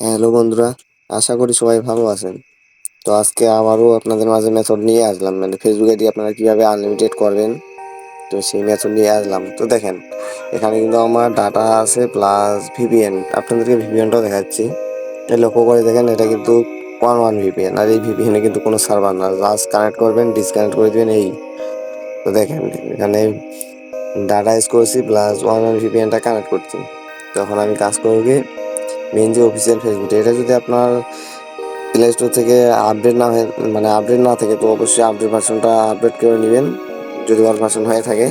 Hello বন্ধুরা, আশা করি সবাই ভালো আছেন। তো আজকে আবারও আপনাদের মাঝে মেথড নিয়ে আসলাম। মানে ফেসবুকে আইডি আপনারা কীভাবে আনলিমিটেড করবেন, তো সেই মেথড নিয়ে আসলাম। তো দেখেন, এখানে কিন্তু আমার ডাটা আছে প্লাস ভিপিএন আপনাদেরকে ভিপিএনটাও দেখাচ্ছি। লক্ষ্য করে দেখেন, এটা কিন্তু ওয়ান ওয়ান ভিপিএন আর এই ভিপিএনে কিন্তু কোনো সার্ভার না। জাস্ট কানেক্ট করবেন ডিসকানেক্ট করে দেবেন, এই। তো দেখেন, এখানে ডাটা ইউজ করছি প্লাস ওয়ান ওয়ান ভিপিএনটা কানেক্ট করছি। তখন আমি কাজ করব মেন যে অফিসিয়াল ফেসবুক এটা যদি আপনার প্লে স্টোর থেকে আপডেট না হয়ে মানে আপডেট না থাকে, তো অবশ্যই আপডেট ভার্সনটা আপডেট করে নেবেন। যদি ওয়ার ভার্সন হয়ে থাকে।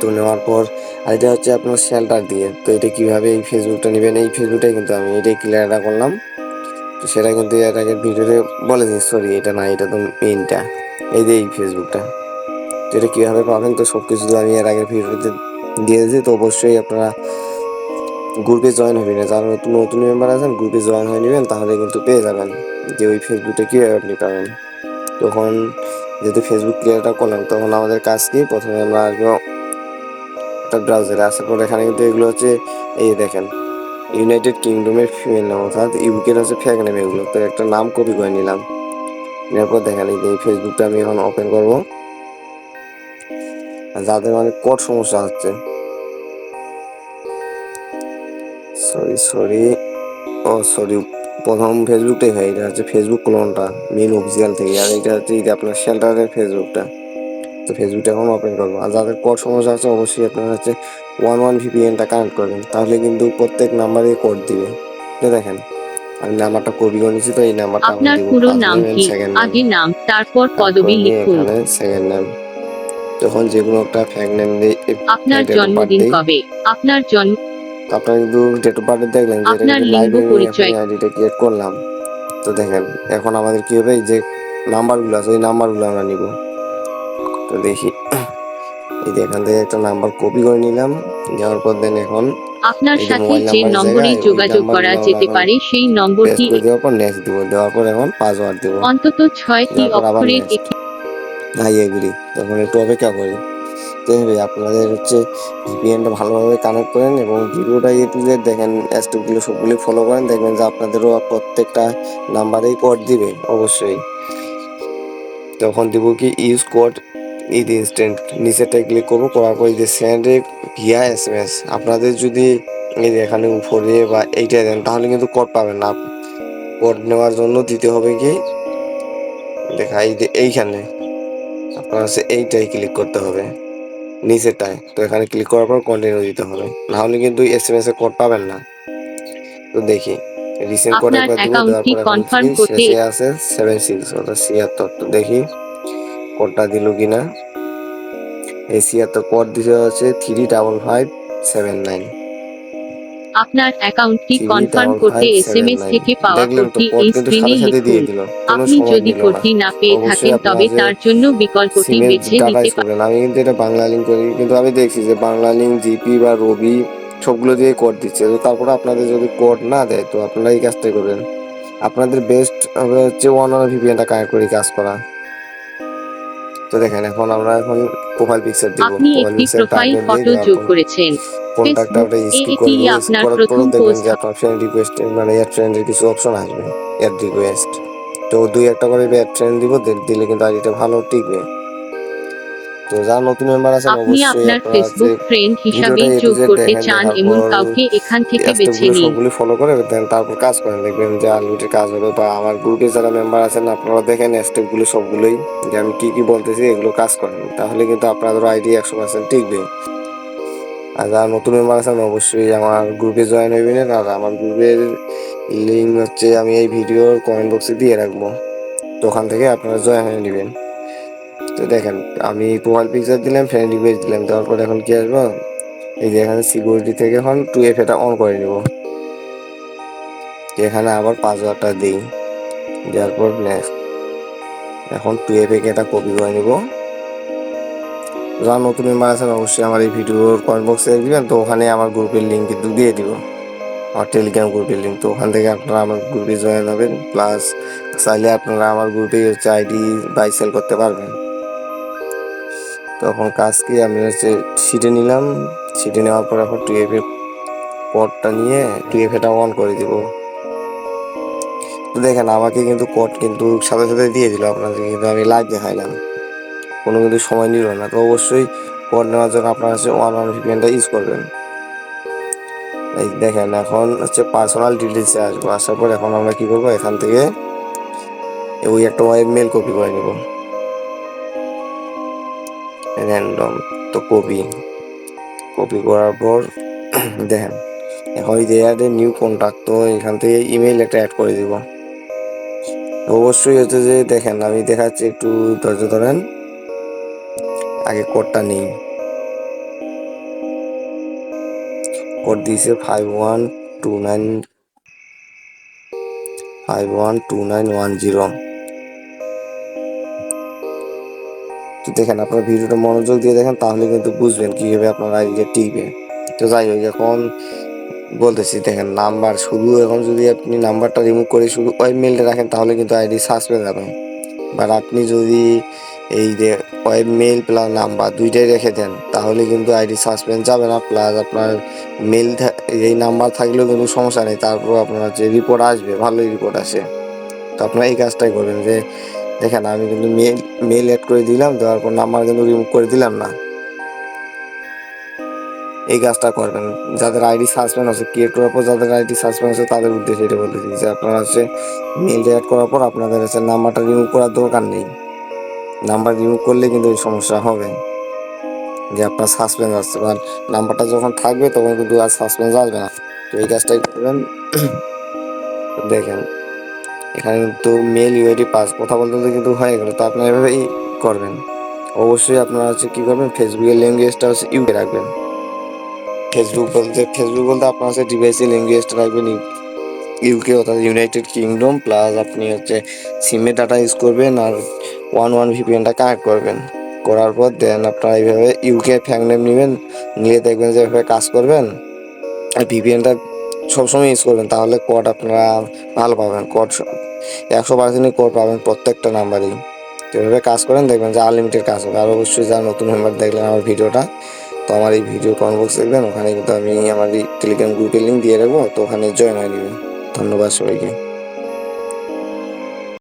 তো নেওয়ার পর, আর এটা হচ্ছে আপনার শেল্টার দিয়ে। তো এটা কীভাবে এই ফেসবুকটা নেবেন, এই ফেসবুকটাই কিন্তু আমি এটাই ক্লিয়ারটা করলাম। তো সেটা কিন্তু এর আগের ভিডিওতে বলে দিন সরি এটা না, এটা তো মেইনটা এই যে এই ফেসবুকটা তো এটা কীভাবে পাবেন, তো সব কিছু তো আমি এর আগের ভিডিওতে দিয়ে দিয়েছি, তো অবশ্যই আপনারা গ্রুপে জয়েন হবেন যারা নতুন নতুন মেম্বার আছেন গ্রুপে জয়েন হয়ে নেবেন, তাহলে কিন্তু পেয়ে যাবেন যে ওই ফেসবুকটা কীভাবে আপনি পাবেন। তখন যেহেতু ফেসবুক ক্লিয়ারটা করলাম, তখন আমাদের কাজ কি? প্রথমে আমরা আসব একটা ব্রাউজারে আসার পর এখানে কিন্তু এগুলো হচ্ছে, এই দেখেন ইউনাইটেড কিংডমের ফিমেল নাম অর্থাৎ ইউকের হচ্ছে ফ্যাক নেম এগুলো। তো একটা নাম কপি করে নিলাম। নেওয়ার পর দেখেন, এই ফেসবুকটা আমি এখন ওপেন করব। যাদের মানে কট সমস্যা হচ্ছে সরি সরি ও সরি প্রথম ফেসবুকটাই হয় এটা হচ্ছে ফেসবুক ক্লোনটা মেন অফিসিয়াল থেকে। আর এটা হচ্ছে এটা আপনার শেল্টারের ফেসবুকটা। তো ফেসবুকটা এখন ওপেন করব। আর যাদের কোড সমস্যা আছে অবশ্যই আপনারা হচ্ছে ওয়ান ওয়ান ভিপিএনটা কানেক্ট করবেন। তাহলে কিন্তু প্রত্যেক নাম্বারে কোড দিবে। দেখেন আমি নাম্বারটা নিচ্ছি তো এই নাম্বারটা আপনার পুরো নাম কি? আগে নাম তারপর পদবি লিখুন। সেকেন্ড নেম তখন যে কোনো একটা ফ্যাক নেম দিয়ে আপনার জন্মদিন কবে? আপনার জন্ম আপনারা কিন্তু ডেট অফ বার্থ দেখলেন আপনার লিঙ্গ পরিচয়। আইডিটা ক্রিয়েট করলাম। তো দেখেন এখন আমাদের কি হবে? এই যে নাম্বারগুলো আছে ওই নাম্বারগুলো আমরা নিব। তো দেখি। এই যে এখান থেকে একটা নাম্বার কপি করে নিলাম। নেওয়ার পর দেন এখন আপনার সাথে যে নম্বরে যোগাযোগ করা যেতে পারে সেই নম্বরটি দেওয়ার পর নেক্সট দিব। দেওয়ার পর এখন পাসওয়ার্ড দেবো। অন্তত ছয়টি অক্ষরের। একটি হাই এগ্রি তখন একটু অপেক্ষা করি। তো এইভাবে আপনাদের হচ্ছে ভিপিএনটা ভালোভাবে কানেক্ট করেন এবং ভিডিওটা জেড দেখেন স্টেপগুলো সবগুলো ফলো করেন, দেখবেন যে আপনাদেরও প্রত্যেকটা নাম্বারেই কোড দিবে, অবশ্যই। তখন দিব কি ইউজ কোড ইদ ইনস্ট্যান্ট নিচেরটা ক্লিক করব, করার পর যে send via S M S আপনাদের যদি এই এখানে উপরে বা এইটা দেন, তাহলে কিন্তু কোড পাবেন না। কোড নেওয়ার জন্য দিতে হবে কি? দেখা, এই যে এইখানে। আপনার হচ্ছে এইটাই ক্লিক করতে হবে। নিচেরটায় তো এখানে ক্লিক করার পর কন্টিনিউ দিতে হবে। না হলে কিন্তু এস এম এস এ কোড পাবেন না। তো দেখি। রিসেন্ট কোড একবার দিব দেওয়ার পর কনফার্ম করতে- আছে? সেভেন সিক্স অর্থাৎ ছিয়াত্তর। তো দেখি কোডটা দিলো কিনা। এসিয়া তো কোড দিতে আছে three double five seven nine আপনার অ্যাকাউন্টটি কনফার্ম করতে এসএমএস থেকে পাওয়া কোডটি কোড এই স্ক্রিনে লিখুন। আপনি যদি কোডটি না। পেয়ে থাকেন তবে তার জন্য বিকল্পটি বেছে নিতে করবেন আমি কিন্তু এটা বাংলা লিঙ্ক করি কিন্তু আমি দেখছি যে বাংলা লিঙ্ক জিপি বা রবি সবগুলো দিয়ে কোড দিচ্ছে। তো তারপরে আপনাদের যদি কোড না দেয় তো আপনারা এই কাজটাই করবেন। আপনাদের বেস্ট হবে হচ্ছে ওয়ান ওয়ান ভিপিএনটা কানেক্ট করে কাজ করা। তো দেখেন এখন আমরা এখন প্রোফাইল পিকচার দিব। আপনি একটি প্রোফাইল ফটো যোগ করেছেন। আপনি স্কিপ করে আপনার প্রথম আপনার ফ্রেন্ড রিকোয়েস্ট মানে অ্যাড ফ্রেন্ডের কিছু অপশন আসবে অ্যাড রিকোয়েস্ট তো দুই একটা করে অ্যাড ফ্রেন্ড দিব দিলে কিন্তু আইডিটা ভালো টিকবে। তো যারা নতুন মেম্বার আছেন আপনি আপনার ফেসবুক ফ্রেন্ড হিসাবে যোগ করতে চান এমন কাউকে এখান থেকে বেছে নিন। সবগুলো ফলো করে দেন তারপর কাজ করেন। দেখবেন যে আনলিমিটেড কাজ হবে বা আমার গ্রুপে যারা মেম্বার আছেন আপনারা দেখেন স্টেপগুলো সবগুলোই যে আমি কি কি বলতেছি এগুলো কাজ করেন। তাহলে কিন্তু আপনাদের আইডি একশো পার্সেন্ট টিকবে। আর যারা নতুন মেম্বার আছেন, অবশ্যই আমার গ্রুপে জয়েন হইবেন আর আমার গ্রুপের লিঙ্ক হচ্ছে, আমি এই ভিডিওর কমেন্ট বক্সে দিয়ে রাখব। তো ওখান থেকে আপনারা জয়েন হয়ে নেবেন। তো দেখেন, আমি প্রোফাইল পিকচার দিলাম ফ্রেন্ড রিকোয়েস্ট দিলাম তারপর এখন কি আসব? এই যে এখানে সিকিউরিটি থেকে এখন টু এফ এটা অন করে নেব। এখানে আবার পাসওয়ার্ডটা দিই। দেওয়ার পর নেক্সট এখন টু এফ এটা কপি করে নিব। যারা নতুন মেম্বার আছেন, অবশ্যই আমার এই ভিডিওর কমেন্ট বক্সে দিবেন তো ওখানে আমার গ্রুপের লিঙ্ক কিন্তু দিয়ে দিব। আমার টেলিগ্রাম গ্রুপের লিঙ্ক তো ওখান থেকে আপনারা আমার গ্রুপে জয়েন হবেন। প্লাস চাইলে আপনারা আমার গ্রুপে হচ্ছে আইডি বাই সেল করতে পারবেন। তখন কাজ কি? আমি হচ্ছে সিটে নিলাম। সিটে নেওয়ার পর এখন টু এফে কোডটা নিয়ে টিএফএটা অন করে দিব। তো দেখেন, আমাকে কিন্তু কোড কিন্তু সাথে সাথে দিয়ে দিল। আপনাদের কিন্তু আমি লাইভ দেখাইলাম। কোনো কিন্তু সময় নিল না। তো অবশ্যই কোড নেওয়ার জন্য আপনারা হচ্ছে ওয়ান ওয়ান ভিপিএনটা ইউজ করবেন। এই দেখেন, এখন হচ্ছে পার্সোনাল ডিটেলসে আসব। আসার পর এখন আমরা কি করব? এখান থেকে ওই একটা ওয়েব মেল কপি করে নেব। র্যান্ডম তো কপি কপি করার পর দেখেন, এখন এই যে নিউ কন্ট্যাক্ট তো এখান থেকে ইমেল একটা অ্যাড করে দিব। অবশ্যই হচ্ছে যে দেখেন, আমি দেখাচ্ছি একটু ধৈর্য ধরেন। আগে কোডটা নেই। কোড দিয়েছে five one two nine five one two nine one zero তো দেখেন, আপনার ভিডিওটা মনোযোগ দিয়ে দেখেন, তাহলে কিন্তু বুঝবেন কীভাবে আপনার আইডিটা টিকবে তো যাই হোক, এখন বলতেছি, দেখেন, নাম্বার শুধু, এখন যদি আপনি নাম্বারটা রিমুভ করে শুধু ওই মেলটা রাখেন, তাহলে কিন্তু আইডি সাসপেন্ড যাবে বাট আপনি যদি এই যে ওয়েব মেল প্লাস নাম্বার দুইটাই রেখে দেন, তাহলে কিন্তু আইডি সাসপেন্ড যাবে না প্লাস আপনার মেল এই নাম্বার থাকলেও কিন্তু সমস্যা নেই তারপর আপনার যে রিপোর্ট আসবে, ভালোই রিপোর্ট আসে। তো আপনারা এই কাজটাই করবেন যে, দেখেন আমি কিন্তু মেল মেল অ্যাড করে দিলাম, দেওয়ার পর নাম্বার কিন্তু রিমুভ করে দিলাম না। এই কাজটা করবেন, যাদের আইডি সাসপেন্ড আছে ক্রিয়েট করার পর যাদের আইডি সাসপেন্ড আছে, তাদের উদ্দেশ্যে এটা বলতে দিচ্ছি আপনারা হচ্ছে মেল অ্যাড করার পর আপনাদের হচ্ছে নাম্বারটা রিমুভ করার দরকার নেই। নাম্বার রিমুভ করলে কিন্তু ওই সমস্যা হবে। যে আপনার সাসপেন্স আসছে, বা নাম্বারটা যখন থাকবে তখন কিন্তু আর সাসপেন্স আসবে না। তো এই কাজটাই করবেন। দেখেন, এখানে কিন্তু মেল ইউআইডি পাস কথা বলতে বলতে কিন্তু হয়ে গেল। তো আপনারা এভাবেই করবেন। অবশ্যই আপনারা হচ্ছে কী করবেন ফেসবুকের ল্যাঙ্গুয়েজটা হচ্ছে ইউকে রাখবেন। ফেসবুক বলতে ফেসবুক বলতে আপনার হচ্ছে ডিভাইসের ল্যাঙ্গুয়েজটা রাখবেন ইউকে অর্থাৎ ইউনাইটেড কিংডম প্লাস আপনি হচ্ছে সিমে ডাটা ইউজ করবেন, আর ওয়ান ওয়ান ভিপিএনটা কানেক্ট করবেন। করার পর দেন আপনারা এইভাবে ইউকে ফ্যাংনেম নেবেন, নিয়ে দেখবেন যে এভাবে কাজ করবেন। আর ভিপিএনটা সবসময় ইউজ করবেন, তাহলে কোড আপনারা ভালো পাবেন। কোড একশো পার্সেন্টই কোড পাবেন প্রত্যেকটা নাম্বারেই এভাবে কাজ করেন, দেখবেন যে আনলিমিটেড কাজ হবে। আর অবশ্যই যারা নতুন মেম্বার দেখলেন আমার ভিডিওটা, তো আমার এই ভিডিও কমেন্ট বক্স দেখবেন, ওখানে কিন্তু আমি আমার টেলিগ্রাম গ্রুপের লিঙ্ক দিয়ে রাখব, তো ওখানে জয়েন হয়ে নেবেন। ধন্যবাদ সবাইকে।